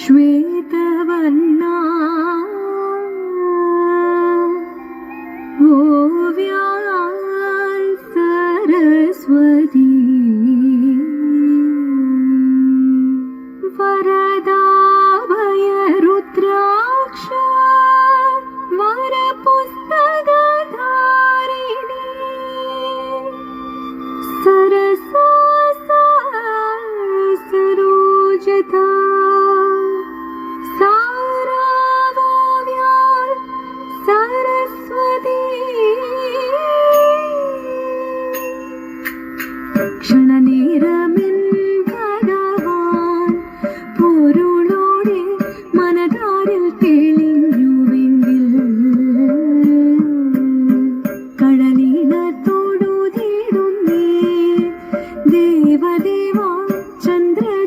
Je suis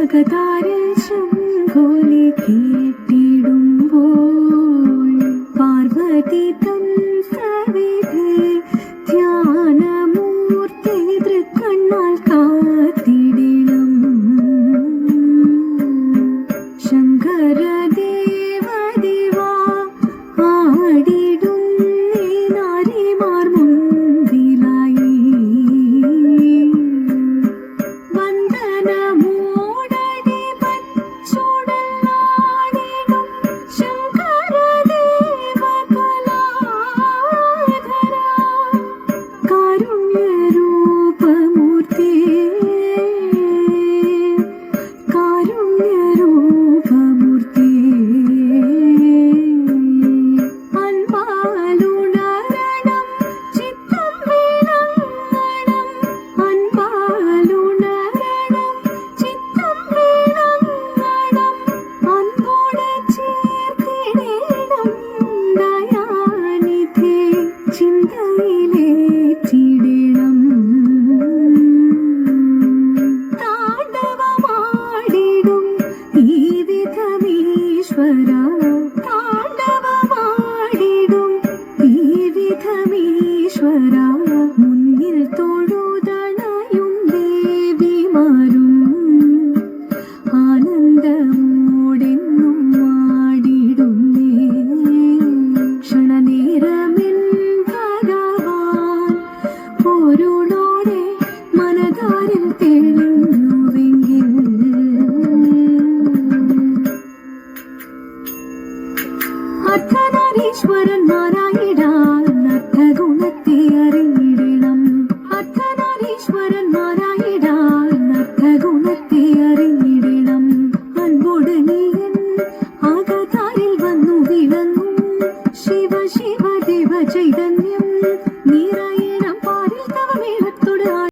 പകതാരിൽ ശൃംഗോലി കേട്ടിടുമ്പോൾ Parvathi ഈശ്വരാ താണ്ഡവമാടിടും മുന്നിൽ തൊഴുതണയും ദേവിമാരും. ആനന്ദം ഈശ്വരൻ മാറായിടാൻ അർത്ഥ ഗുണത്തെ അറിഞ്ഞിടണം അർത്ഥനാൻ